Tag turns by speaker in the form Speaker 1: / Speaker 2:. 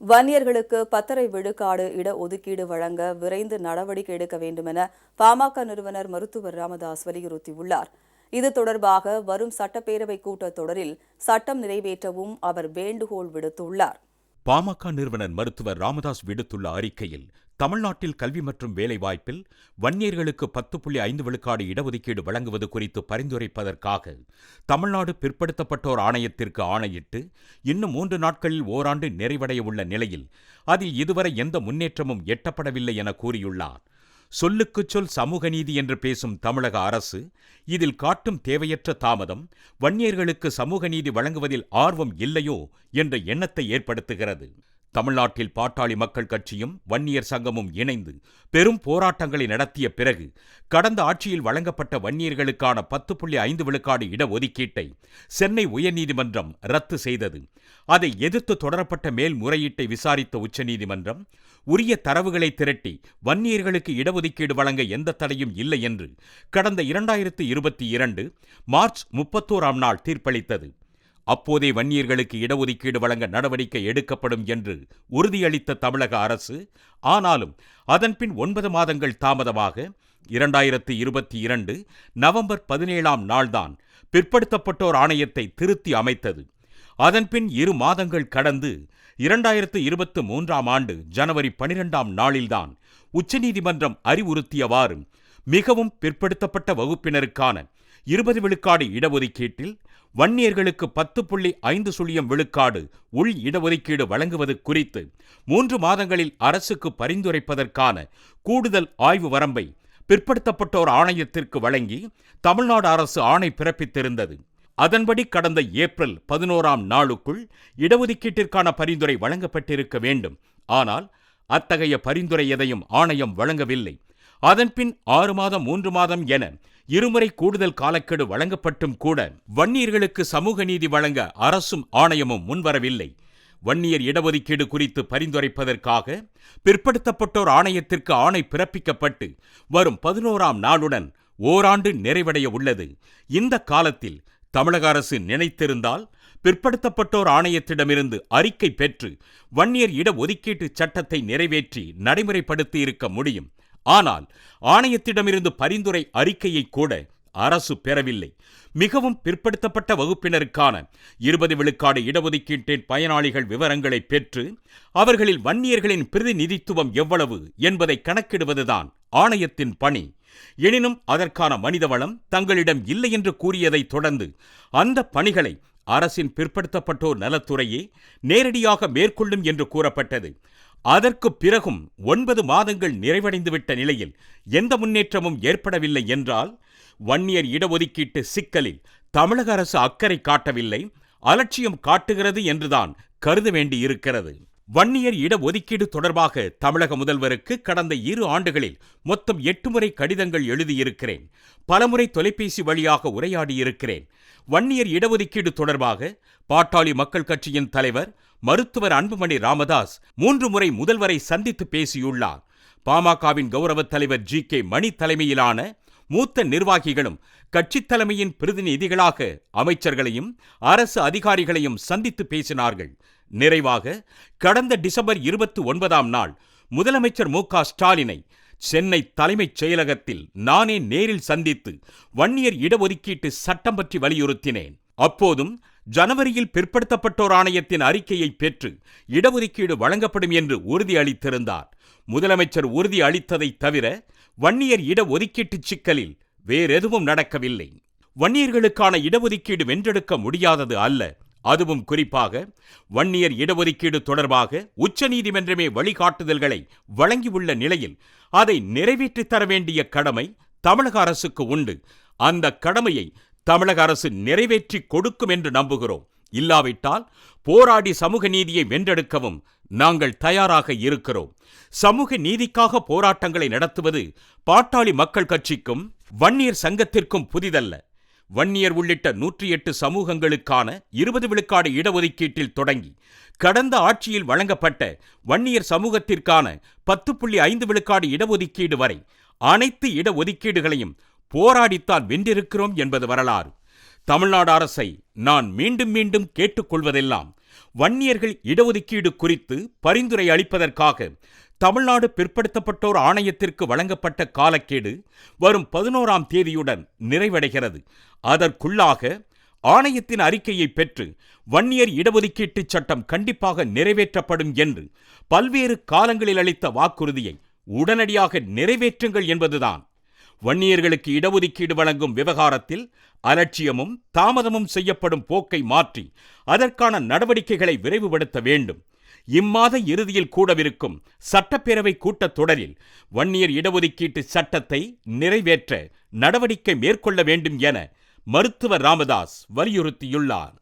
Speaker 1: வன்னியர்களுக்கு பத்தரை விழுக்காடு இட ஒதுக்கீடு வழங்க விரைந்து நடவடிக்கை எடுக்க வேண்டுமென பாமக நிறுவனர் மருத்துவர் ராமதாஸ் வலியுறுத்தியுள்ளார். இது தொடர்பாக வரும் சட்டப்பேரவை கூட்டத்தொடரில் சட்டம் நிறைவேற்றவும் அவர் வேண்டுகோள் விடுத்துள்ளார்.
Speaker 2: பாமக நிறுவனர் மருத்துவர் ராமதாஸ் விடுத்துள்ள அறிக்கையில் தமிழ்நாட்டில் கல்வி மற்றும் வேலைவாய்ப்பில் வன்னியர்களுக்கு பத்து புள்ளி ஐந்து விழுக்காடு இடஒதுக்கீடு வழங்குவது குறித்து பரிந்துரைப்பதற்காக தமிழ்நாடு பிற்படுத்தப்பட்டோர் ஆணையத்திற்கு ஆணையிட்டு இன்னும் மூன்று நாட்களில் ஓராண்டு நிறைவடைய உள்ள நிலையில் அதில் இதுவரை எந்த முன்னேற்றமும் எட்டப்படவில்லை என கூறியுள்ளார். சொல்லுக்குச் சொல் சமூக நீதி என்று பேசும் தமிழக அரசு இதில் காட்டும் தேவையற்ற தாமதம் வன்னியர்களுக்கு சமூக நீதி வழங்குவதில் ஆர்வம் இல்லையோ என்ற எண்ணத்தை ஏற்படுத்துகிறது. தமிழ்நாட்டில் பாட்டாளி மக்கள் கட்சியும் வன்னியர் சங்கமும் இணைந்து பெரும் போராட்டங்களை நடத்திய பிறகு கடந்த ஆட்சியில் வழங்கப்பட்ட வன்னியர்களுக்கான பத்து புள்ளி ஐந்து விழுக்காடு இடஒதுக்கீட்டை சென்னை உயர்நீதிமன்றம் ரத்து செய்தது. அதை எதிர்த்து தொடரப்பட்ட மேல்முறையீட்டை விசாரித்த உச்சநீதிமன்றம் உரிய தரவுகளை திரட்டி வன்னியர்களுக்கு இடஒதுக்கீடு வழங்க எந்த தடையும் இல்லை என்று கடந்த இரண்டாயிரத்து இருபத்தி இரண்டு மார்ச் முப்பத்தோராம் நாள் தீர்ப்பளித்தது. அப்போதே வன்னியர்களுக்கு இடஒதுக்கீடு வழங்க நடவடிக்கை எடுக்கப்படும் என்று உறுதியளித்த தமிழக அரசு ஆனாலும் அதன்பின் ஒன்பது மாதங்கள் தாமதமாக இரண்டாயிரத்து இருபத்தி இரண்டு நவம்பர் பதினேழாம் நாள்தான் பிற்படுத்தப்பட்டோர் ஆணையத்தை திருத்தி அமைத்தது. அதன்பின் இரு மாதங்கள் கடந்து இரண்டாயிரத்து இருபத்து மூன்றாம் ஆண்டு ஜனவரி பனிரெண்டாம் நாளில்தான் உச்சநீதிமன்றம் அறிவுறுத்தியவாறு மிகவும் பிற்படுத்தப்பட்ட வகுப்பினருக்கான இருபது விழுக்காடு இடஒதுக்கீட்டில் வன்னியர்களுக்கு பத்து புள்ளி ஐந்து சுழியம் விழுக்காடு உள் இடஒதுக்கீடு வழங்குவது குறித்து மூன்று மாதங்களில் அரசுக்கு பரிந்துரைப்பதற்கான கூடுதல் ஆய்வு வரம்பை பிற்படுத்தப்பட்டோர் ஆணையத்திற்கு வழங்கி தமிழ்நாடு அரசு ஆணை பிறப்பித்திருந்தது. அதன்படி கடந்த ஏப்ரல் பதினோராம் நாளுக்குள் இடஒதுக்கீட்டிற்கான பரிந்துரை வழங்கப்பட்டிருக்க வேண்டும். ஆனால் அத்தகைய பரிந்துரை எதையும் ஆணையம் வழங்கவில்லை. அதன்பின் ஆறு மாதம் மூன்று மாதம் என இருமுறை கூடுதல் காலக்கெடு வழங்கப்பட்டும் கூட வன்னியர்களுக்கு சமூக நீதி வழங்க அரசும் ஆணையமும் முன்வரவில்லை. வன்னியர் இடஒதுக்கீடு குறித்து பரிந்துரைப்பதற்காக பிற்படுத்தப்பட்டோர் ஆணையத்திற்கு ஆணை பிறப்பிக்கப்பட்டு வரும் பதினோராம் நாளுடன் ஓராண்டு நிறைவடைய உள்ளது. இந்த காலத்தில் தமிழக அரசு நினைத்திருந்தால் பிற்படுத்தப்பட்டோர் ஆணையத்திடமிருந்து அறிக்கை பெற்று வன்னியர் இடஒதுக்கீட்டு சட்டத்தை நிறைவேற்றி நடைமுறைப்படுத்தி இருக்க முடியும். ஆனால் ஆணையத்திடமிருந்து பரிந்துரை அறிக்கையை கூட அரசு பெறவில்லை. மிகவும் பிற்படுத்தப்பட்ட வகுப்பினருக்கான இருபது விழுக்காடு இடஒதுக்கீட்டின் பயனாளிகள் விவரங்களை பெற்று அவர்களில் வன்னியர்களின் பிரதிநிதித்துவம் எவ்வளவு என்பதை கணக்கிடுவதுதான் ஆணையத்தின் பணி. எனினும் அதற்கான மனிதவளம் தங்களிடம் இல்லை என்று கூறியதை தொடர்ந்து அந்த பணிகளை அரசின் பிற்படுத்தப்பட்டோர் நலத்துறையே நேரடியாக மேற்கொள்ளும் என்று கூறப்பட்டது. அதற்கு பிறகும் ஒன்பது மாதங்கள் நிறைவடைந்துவிட்ட நிலையில் எந்த முன்னேற்றமும் ஏற்படவில்லை என்றால் வன்னியர் இடஒதுக்கீட்டு சிக்கலில் தமிழக அரசு அக்கறை காட்டவில்லை அலட்சியம் காட்டுகிறது என்றுதான் கருத வேண்டியிருக்கிறது. வன்னியர் இடஒதுக்கீடு தொடர்பாக தமிழக முதல்வருக்கு கடந்த இரு ஆண்டுகளில் மொத்தம் எட்டு முறை கடிதங்கள் எழுதியிருக்கிறேன். பலமுறை தொலைபேசி வழியாக உரையாடியிருக்கிறேன். வன்னியர் இடஒதுக்கீடு தொடர்பாக பாட்டாளி மக்கள் கட்சியின் தலைவர் மருத்துவர் அன்புமணி ராமதாஸ் மூன்று முறை முதல்வரை சந்தித்து பேசியுள்ளார். பாமகவின் கௌரவ தலைவர் ஜி கே மணி தலைமையிலான மூத்த நிர்வாகிகளும் கட்சித் தலைமையின் பிரதிநிதிகளாக அமைச்சர்களையும் அரசு அதிகாரிகளையும் சந்தித்து பேசினார்கள். நிறைவாக கடந்த டிசம்பர் இருபத்தி ஒன்பதாம் நாள் முதலமைச்சர் மு ஸ்டாலினை சென்னை தலைமைச் செயலகத்தில் நானே நேரில் சந்தித்து வன்னியர் இடஒதுக்கீட்டு சட்டம் பற்றி வலியுறுத்தினேன். அப்போதும் ஜனவரியில் பிற்படுத்தப்பட்டோர் ஆணையத்தின் அறிக்கையை பெற்று இடஒதுக்கீடு வழங்கப்படும் என்று உறுதி அளித்திருந்தார். முதலமைச்சர் உறுதி அளித்ததை தவிர வன்னியர் இடஒதுக்கீட்டு சிக்கலில் வேறெதுவும் நடக்கவில்லை. வன்னியர்களுக்கான இடஒதுக்கீடு வென்றெடுக்க முடியாதது அல்ல. அதுவும் குறிப்பாக வன்னியர் இடஒதுக்கீடு தொடர்பாக உச்சநீதிமன்றமே வழிகாட்டுதல்களை வழங்கியுள்ள நிலையில் அதை நிறைவேற்றித் தர வேண்டிய கடமை தமிழக அரசுக்கு உண்டு. அந்த கடமையை தமிழக அரசு நிறைவேற்றி கொடுக்கும் என்று நம்புகிறோம். இல்லாவிட்டால் போராடி சமூக நீதியை வென்றெடுக்கவும் நாங்கள் தயாராக இருக்கிறோம். சமூக நீதிக்காக போராட்டங்களை நடத்துவது பாட்டாளி மக்கள் கட்சிக்கும் வன்னியர் சங்கத்திற்கும் புதிதல்ல. வன்னியர் உள்ளிட்ட நூற்றி எட்டு சமூகங்களுக்கான இருபது விழுக்காடு இடஒதுக்கீட்டில் தொடங்கி கடந்த ஆட்சியில் வழங்கப்பட்ட வன்னியர் சமூகத்திற்கான பத்து புள்ளி ஐந்து விழுக்காடு இடஒதுக்கீடு வரை அனைத்து இடஒதுக்கீடுகளையும் போராடித்தான் வென்றிருக்கிறோம் என்பது வரலாறு. தமிழ்நாடு அரசை நான் மீண்டும் மீண்டும் கேட்டுக்கொள்வதெல்லாம் வன்னியர்கள் இடஒதுக்கீடு குறித்து பரிந்துரை அளிப்பதற்காக தமிழ்நாடு பிற்படுத்தப்பட்டோர் ஆணையத்திற்கு வழங்கப்பட்ட காலக்கெடு வரும் பதினோராம் தேதியுடன் நிறைவடைகிறது. அதற்குள்ளாக ஆணையத்தின் அறிக்கையை பெற்று வன்னியர் இடஒதுக்கீட்டு சட்டம் கண்டிப்பாக நிறைவேற்றப்படும் என்று பல்வேறு காலங்களில் அளித்த வாக்குறுதியை உடனடியாக நிறைவேற்றுங்கள் என்பதுதான். வன்னியர்களுக்கு இடஒதுக்கீடு வழங்கும் விவகாரத்தில் அலட்சியமும் தாமதமும் செய்யப்படும் போக்கை மாற்றி அதற்கான நடவடிக்கைகளை விரைவுபடுத்த வேண்டும். இம்மாத இறுதியில் கூடவிருக்கும் சட்டப்பேரவை கூட்டத் தொடரில் வன்னியர் இடஒதுக்கீட்டு சட்டத்தை நிறைவேற்ற நடவடிக்கை மேற்கொள்ள வேண்டும் என மருத்துவர் ராமதாஸ் வலியுறுத்தியுள்ளார்.